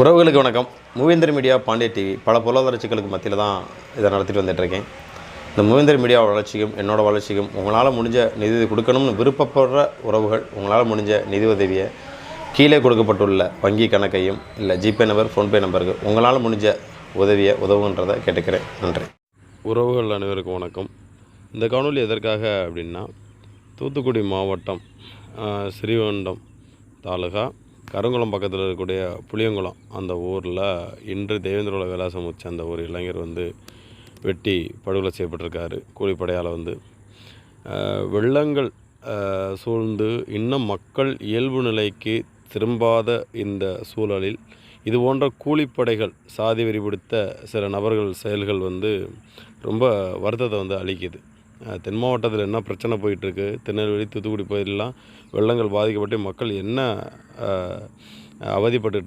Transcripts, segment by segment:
உறவுகளுக்கு வணக்கம். மூவேந்தர் media Pandya TV. பல பொருளாதார சிக்கலுக்கு மத்தியில் தான் இதை நடத்திட்டு வந்துட்டுருக்கேன். இந்த மூவேந்தர் மீடியா வளர்ச்சிக்கும் என்னோடய வளர்ச்சிக்கும் உங்களால் முடிஞ்ச நிதி கொடுக்கணும்னு விருப்பப்படுற உறவுகள் உங்களால் முடிஞ்ச நிதி உதவியை கீழே கொடுக்கப்பட்டுள்ள வங்கி கணக்கையும் இல்லை ஜிபே நம்பர் ஃபோன்பே நம்பருக்கு உங்களால் முடிஞ்ச உதவியை உதவுன்றதை கேட்டுக்கிறேன். நன்றி. உறவுகள் அனைவருக்கும் வணக்கம். இந்த காணொலி எதற்காக அப்படின்னா தூத்துக்குடி மாவட்டம் ஸ்ரீவண்டம் தாலுகா கருங்குளம் பக்கத்தில் இருக்கக்கூடிய புளியங்குளம் அந்த ஊரில் இன்று தேவேந்திரோட விலாசம் வச்ச அந்த ஒரு இளைஞர் வந்து வெட்டி படுகொலை செய்யப்பட்டிருக்காரு கூலிப்படையால் வந்து. வெள்ளங்கள் சூழ்ந்து இன்னும் மக்கள் இயல்பு நிலைக்கு திரும்பாத இந்த சூழலில் இது போன்ற கூலிப்படைகள் சாதி வெறிபடுத்த சில நபர்கள் செயல்கள் வந்து ரொம்ப வருத்தத்தை வந்து அளிக்குது. தென் மாவட்டத்தில் என்ன பிரச்சனை போயிட்டுருக்கு? திருநெல்வேலி தூத்துக்குடி பகுதியிலலாம் வெள்ளங்கள் பாதிக்கப்பட்டு மக்கள் என்ன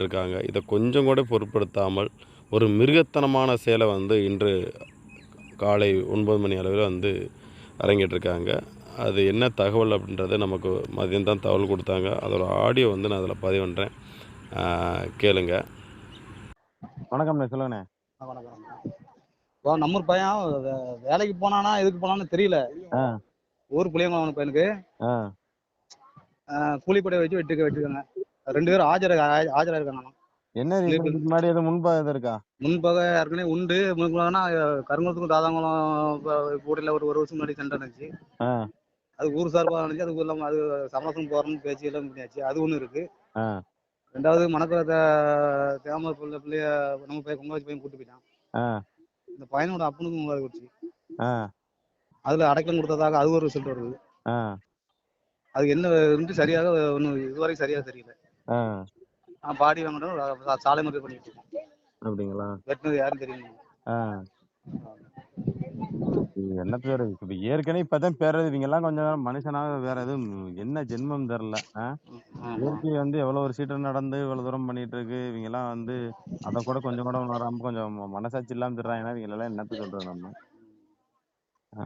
இருக்காங்க இதை கொஞ்சம் கூட பொருட்படுத்தாமல் ஒரு மிருகத்தனமான செயலை வந்து இன்று காலை ஒன்பது மணி அளவில் வந்து அரங்கேற்றிருக்காங்க. அது என்ன தகவல் அப்படின்றத நமக்கு மதியம் தான் தகவல் கொடுத்தாங்க. அதோட ஆடியோ வந்து நான் அதில் பதிவு பண்ணுறேன் கேளுங்க. வணக்கம்ண்ணே சொல்லுங்கண்ணே. வணக்கம். நம்ம ஊர் பையன் வேலைக்கு போனானா எதுக்கு போனான்னு தெரியல. ஊர் புளியங்குளம் பையனுக்கு. கூலிப்படை வச்சு வெட்டி வெட்டிருக்காங்க. ரெண்டு பேரும் ஆஜர ஆஜரா இருக்காங்க. என்ன முன்னாடி எதுவும் முன்பா எதுவும் இருக்கா? முன்பக ஏற்கனவே உண்டு. முன்பகனா கருங்குளத்துக்கும் தாதாங்குளம் கூடையில் ஒரு ஒரு வருஷம் முன்னாடி சண்டை இருந்துச்சு ஆ. அது ஊர் சார்பாக இருந்துச்சு அதுக்கு இல்லாமல் அது சமரசம் போறோம்னு பேச்சு எல்லாம் பண்ணியாச்சு. அது ஒன்று இருக்கு. ரெண்டாவது மணக்குளத்தை தேம பிள்ளை பிள்ளைய நம்ம பையன் பொங்கல் பையன் கூட்டு போயிட்டான். இந்த பையனோட அப்பனுக்கும் கொடுச்சு ஆ. அதுல அடைக்கலம் கொடுத்ததாக அது ஒரு ரிசல்ட் வருது. அது என்ன சரியாக ஒன்றும் இதுவரைக்கும் சரியாக தெரியல. பாடி வாங்கணும் சாலை முறை பண்ணிட்டு இருக்கோம் அப்படிங்களா? வெட்டினது யாரும் தெரியும் என்ன பேர்? இப்ப ஏற்கனவே இப்பதான் பேர் இவங்க எல்லாம் கொஞ்சம் நேரம் மனுஷனாக வேற எதுவும் என்ன ஜென்மம் தெரில ஆ? இயற்கை வந்து எவ்வளவு ஒரு சீட்டு நடந்து இவ்வளவு தூரம் பண்ணிட்டு இருக்கு இவங்க எல்லாம் வந்து அதை கூட கொஞ்சம் கூட உணராம கொஞ்சம் மனசாட்சி இல்லாம திடுறாங்கன்னா இவங்க எல்லாம் என்னத்த சொல்றது நம்ம?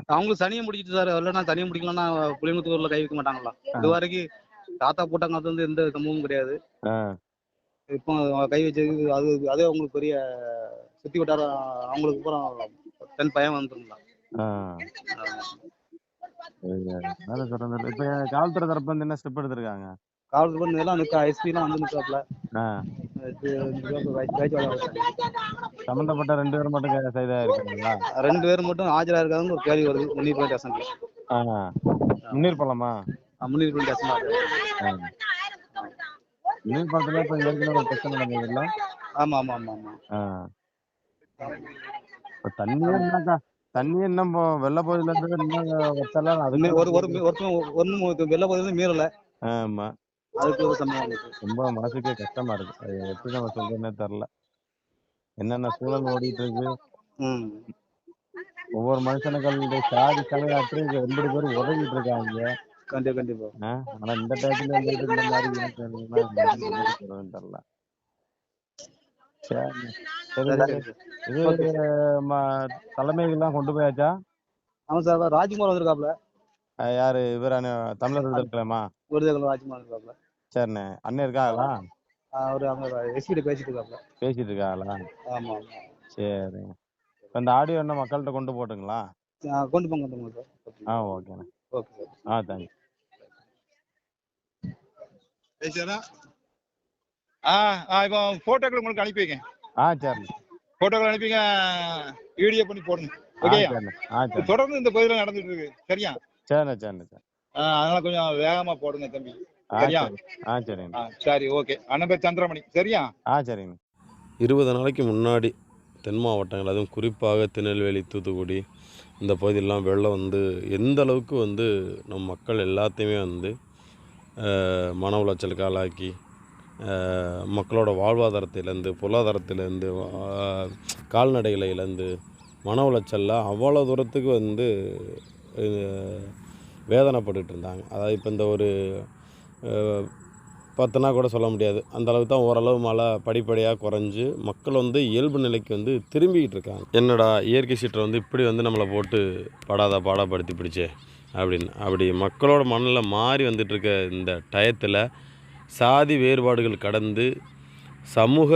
அவங்களுக்கு தனியை முடிச்சிட்டு சார் இல்லைன்னா தனியை முடிக்கலன்னா புளியங்குத்தூர்ல கை வைக்க மாட்டாங்களா? இது வரைக்கும் தாத்தா போட்டாங்க அது வந்து எந்த சம்பவமும் கிடையாது. இப்போ கை வச்சது அது அதே அவங்களுக்கு பெரிய சுத்தி வட்டாரம் அவங்களுக்கு அப்புறம் பெண் பையன் வந்துருங்களா அதனால சொல்றது இப்ப காவல்துறை தரப்புல இருந்து என்ன ஸ்டெப் எடுத்திருக்காங்க? காவல்துறை வந்து எல்லாம் நிற்க எஸ்பி எல்லாம் வந்து நிற்காப்ல சம்பந்தப்பட்ட ரெண்டு பேரும் மட்டும் செய்தா இருக்காங்களா ரெண்டு பேரும் மட்டும் ஆஜரா இருக்காங்கன்னு ஒரு கேள்வி வருது முன்னீர் ஸ்டேஷன்ல ஆ. முன்னீர் பள்ளமா முன்னீர் ஸ்டேஷன்ல ஆ. முன்னீர் பள்ளத்துல இப்ப ஏற்கனவே பிரச்சனை நடந்ததுல்ல? ஆமா ஆமா ஆமா ஆமா. இப்ப தண்ணியே என்னக்கா தண்ணியே இன்னும் போ- வெள்ள பகுதியில இருந்து ஒரு ஒரு மீ- ஒருத்தன் ஒன்னும் வெளில போகிறது மீறல. ஆமா. அதுக்கு ஒரு சம்பவம் இருக்கு. ரொம்ப மனசுக்கே கஷ்டமா இருக்கு. அது எப்படி நம்ம சொல்றதுன்னே தெரியல என்னென்ன சூழல் ஓடிட்டு இருக்கு. ஒவ்வொரு மனுஷனுக்களுடைய சாதி தலையாற்றி ரெண்டு பேரும் உதவிட்டு இருக்காங்க. கண்டிப்பா கண்டிப்பா. ஆனா இந்த டயத்துல இந்த மாதிரி தெரியல சரி சரி சரி சரி. சரி இது ம- தலைமைகள்லாம் கொண்டு போயாச்சா? ஆமா சார் ராஜ்குமார் வந்திருக்காப்ல. யாரு? இவர் தமிழர் இருக்கலாமா விருதுகள் ராஜ்குமார் இருக்காப்ல. சரிண்ணே. அண்ணன் இருக்காங்களா? அவர் அவங்க எஸ்பிட்ட பேசிட்டு இருக்காப்ல. பேசிட்டு இருக்காங்களா? ஆமா சரி. இந்த ஆடியோ என்ன மக்கள்கிட்ட கொண்டு போட்டுங்களா? கொண்டு போங்க கொண்டு போங்க ஆ சார் ஓகேண்ணே. Okay sir. ஆ தேங்க்யூ பேசுறா ஆ ஆ இப்போ போட்டோக்கள் உங்களுக்கு அனுப்பி வைங்க ஆ சரிண்ணே போட்டோக்கள் அனுப்பிங்க வீடியோ பண்ணி போடுங்க ஆ ஓகே சரி. தொடர்ந்து இந்த பகுதியில் நடந்துட்டு இருக்கு. சரியா? சரிண்ணே சரிண்ணே சரி. ஆ, அதனால கொஞ்சம் வேகமா போடுங்க தம்பி. சரியா? சரி. ஆ ஆ சரி ஓகே அண்ணன் பேர் சந்திரமணி. சரியா? ஆ சரிண்ணே. இருபது நாளைக்கு முன்னாடி தென் மாவட்டங்கள் அதுவும் குறிப்பாக திருநெல்வேலி தூத்துக்குடி இந்த பகுதியெல்லாம் வெள்ளம் வந்து எந்த அளவுக்கு வந்து நம் மக்கள் எல்லாத்தையுமே வந்து மன உளைச்சலுக்கு ஆளாக்கி மக்களோட வாழ்வாதாரத்திலேருந்து பொருளாதாரத்திலேருந்து கால்நடைகளையிலேருந்து கால்நடைகளை இழந்து மன உளைச்சலில் அவ்வளோ தூரத்துக்கு வந்து அஹ், வேதனைப்பட்டுட்டு இருந்தாங்க. அதாவது இப்போ இந்த ஒரு பத்துனா கூட சொல்ல முடியாது. அந்த அளவுக்கு தான் ஓரளவு மழை படிப்படியாக குறைஞ்சு மக்கள் வந்து இயல்பு நிலைக்கு வந்து திரும்பிக்கிட்டு இருக்காங்க. என்னடா இயற்கை சீற்றம் வந்து இப்படி வந்து நம்மளை போட்டு படாத பாடப்படுத்தி பிடிச்சே அப்படின்னு. அப்படி மக்களோட மனநிலை மாறி வந்துட்டுருக்க இந்த டயத்தில் சாதி வேறுபாடுகள் கடந்து சமூக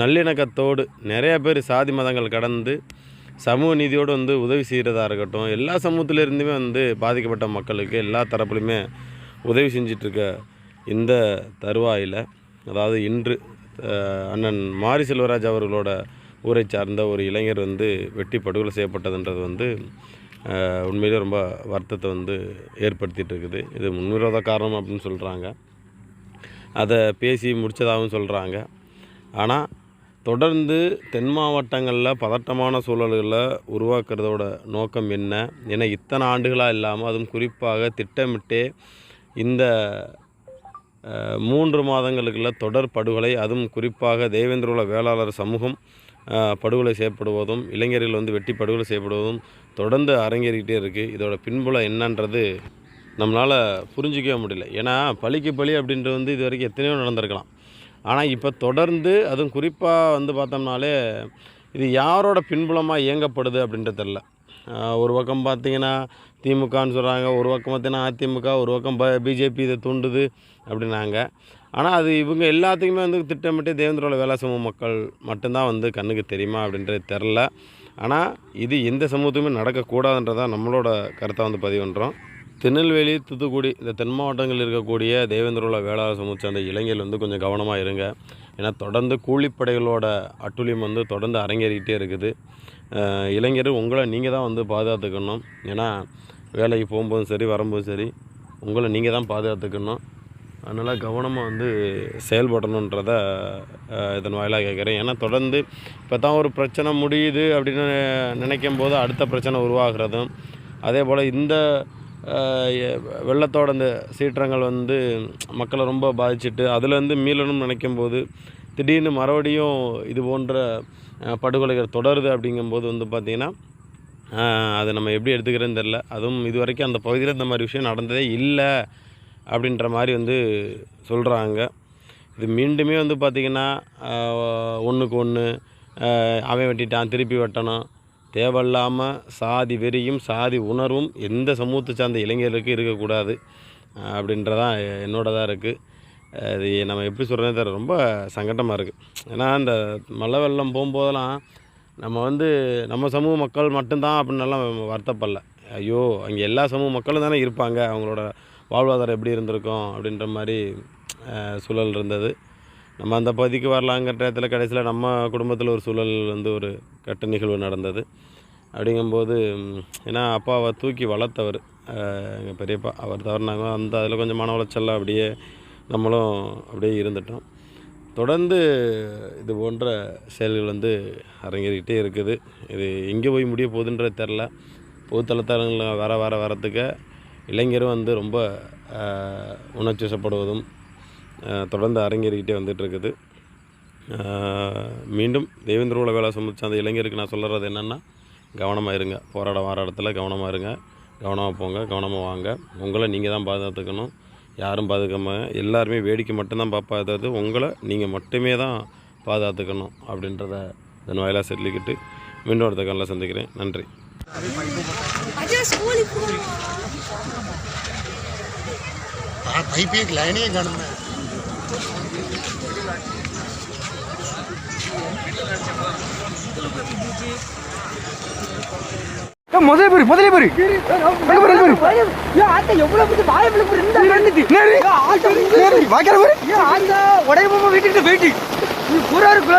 நல்லிணக்கத்தோடு நிறைய பேர் சாதி மதங்கள் கடந்து சமூக நீதியோடு வந்து உதவி செய்கிறதா இருக்கட்டும் எல்லா சமூகத்திலேருந்துமே வந்து பாதிக்கப்பட்ட மக்களுக்கு எல்லா தரப்புலையுமே உதவி செஞ்சிட்ருக்க இந்த தருவாயில் அதாவது இன்று அண்ணன் மாரி செல்வராஜ் அவர்களோட ஊரை சார்ந்த ஒரு இளைஞர் வந்து வெட்டி படுகொலை செய்யப்பட்டதுன்றது வந்து உண்மையிலே ரொம்ப வருத்தத்தை வந்து ஏற்படுத்திகிட்டு இருக்குது. இது முன்விரோத காரணம் அப்படின்னு சொல்கிறாங்க அதை பேசி முடித்ததாகவும் சொல்கிறாங்க ஆனால் தொடர்ந்து தென் மாவட்டங்களில் பதட்டமான சூழல்களை உருவாக்குறதோட நோக்கம் என்ன? ஏன்னா இத்தனை ஆண்டுகளாக இல்லாமல் அதுவும் குறிப்பாக திட்டமிட்டே இந்த மூன்று மாதங்களுக்குள்ள தொடர் படுகொலை அதுவும் குறிப்பாக தேவேந்திரோல வேளாளர் சமூகம் படுகொலை செய்யப்படுவதும் இளைஞர்கள் வந்து வெட்டி படுகொலை செய்யப்படுவதும் தொடர்ந்து அரங்கேறிக்கிட்டே இருக்குது இதோட பின்புலம் என்னன்றது நம்மளால் புரிஞ்சிக்கவே முடியல. ஏன்னா பழிக்கு பழி அப்படின்றது வந்து இது வரைக்கும் எத்தனையோ நடந்திருக்கலாம். ஆனால் இப்போ தொடர்ந்து அதுவும் குறிப்பாக வந்து பார்த்தோம்னாலே இது யாரோட பின்புலமாக இயங்கப்படுது அப்படின்றது தெரில ஒரு பக்கம் பார்த்தீங்கன்னா திமுகன்னு சொல்கிறாங்க ஒரு பக்கம் பார்த்திங்கன்னா அதிமுக ஒரு பக்கம் ப பிஜேபி இதை தூண்டுது அப்படின்னாங்க. ஆனால் அது இவங்க எல்லாத்துக்குமே வந்து திட்டமிட்டு தேவேந்திரோட வேலை சமூக மக்கள் மட்டும்தான் வந்து கண்ணுக்கு தெரியுமா அப்படின்றது தெரில ஆனால் இது எந்த சமூகத்துக்குமே நடக்கக்கூடாதுன்றதான் நம்மளோட கருத்தை வந்து பதிவு பண்ணுறோம் திருநெல்வேலி தூத்துக்குடி இந்த தென் மாவட்டங்களில் இருக்கக்கூடிய தேவேந்திரோல வேளாண் சமூக சார்ந்த இளைஞர்கள் வந்து கொஞ்சம் கவனமாக இருங்க. ஏன்னா தொடர்ந்து கூலிப்படைகளோட அட்டுழியம் வந்து தொடர்ந்து அரங்கேறிக்கிட்டே இருக்குது. இளைஞர் உங்களை நீங்கள் தான் வந்து பாதுகாத்துக்கணும். ஏன்னா வேலைக்கு போகும்போதும் சரி வரும்போதும் சரி உங்களை நீங்கள் தான் பாதுகாத்துக்கணும். அதனால் கவனமாக வந்து செயல்படணுன்றத இதன் வாயிலாக கேட்குறேன். ஏன்னா தொடர்ந்து இப்போ தான் ஒரு பிரச்சனை முடியுது அப்படின்னு நினைக்கும் போது அடுத்த பிரச்சனை உருவாகிறதும் அதே போல் இந்த வெள்ளத்தோட இந்த சீற்றங்கள் வந்து மக்களை ரொம்ப பாதிச்சுட்டு அதுலேருந்து மீளணும்னு நினைக்கும் போது திடீர்னு மறுபடியும் இது போன்ற படுகொலைகள் தொடருது அப்படிங்கும்போது வந்து பார்த்திங்கன்னா அதை நம்ம எப்படி எடுத்துக்கிறேன்னு தெரில அதுவும் இது வரைக்கும் அந்த பகுதியில் இந்த மாதிரி விஷயம் நடந்ததே இல்லை. அப்படின்ற மாதிரி வந்து சொல்கிறாங்க இது மீண்டுமே வந்து பார்த்திங்கன்னா ஒன்றுக்கு ஒன்று அவன் வெட்டிட்டான் திருப்பி வெட்டணும். தேவையில்லாமல் சாதி வெறியும் சாதி உணர்வும் எந்த சமூகத்தை சார்ந்த இளைஞர்களுக்கு இருக்கக்கூடாது ஆஹ் அப்படின்றதான் என்னோடதாக இருக்குது அது நம்ம எப்படி சொல்கிறதே தெரியல ரொம்ப சங்கடமாக இருக்குது ஏன்னா இந்த மழை வெள்ளம் போகும்போதெல்லாம் நம்ம வந்து நம்ம சமூக மக்கள் மட்டும்தான் அப்படின்னெல்லாம் வருத்தப்படல. ஐயோ அங்கே எல்லா சமூக மக்களும் தானே இருப்பாங்க அவங்களோட வாழ்வாதாரம் எப்படி இருந்திருக்கும் அப்படின்ற மாதிரி சூழல் இருந்தது. நம்ம அந்த பகுதிக்கு வரலாங்கிற டயத்தில் கடைசியில் நம்ம குடும்பத்தில் ஒரு சூழல் வந்து ஒரு கெட்ட நிகழ்வு நடந்தது. அப்படிங்கும்போது ஏன்னா அப்பாவை தூக்கி வளர்த்தவர். எங்கள் பெரியப்பா அவர் தவறினாங்க. அந்த அதில் கொஞ்சம் மன உளைச்சல்லாம் அப்படியே நம்மளும் அப்படியே இருந்துட்டோம். தொடர்ந்து இது போன்ற செயல்கள் வந்து அரங்கேறிக்கிட்டே இருக்குது. இது எங்கே போய் முடிய போகுதுன்றது தெரில பொதுத்தளத்தலங்களில் வர வர வரத்துக்கு இளைஞரும் வந்து ரொம்ப உணர்ச்சி வசப்படுவதும் தொடர்ந்து அரங்கேறிக்கிட்டே வந்துட்டுருக்குது இருக்குது தேவேந்திர மீண்டும் வேலை சமூக அந்த இளைஞருக்கு நான் சொல்கிறது என்னென்னா கவனமாக இருங்க. போராட வர இடத்துல கவனமாக இருங்க. கவனமாக போங்க கவனமாக வாங்க. உங்களை நீங்கள் தான் பாதுகாத்துக்கணும். யாரும் பாதுகாமல் எல்லாருமே வேடிக்கை மட்டும்தான் பார்ப்பா அதாவது உங்களை நீங்கள் மட்டுமே தான் பாதுகாத்துக்கணும் அப்படின்றத இதன் வாயிலாக சொல்லிக்கிட்டு மீண்டும் அடுத்த காலில் சந்திக்கிறேன். நன்றி. भाई पे एक लाइन ही गण में முதலே போரு முதலே போரு உடையமா வீட்டுக்கு போயிட்டு. பூரா இருக்கு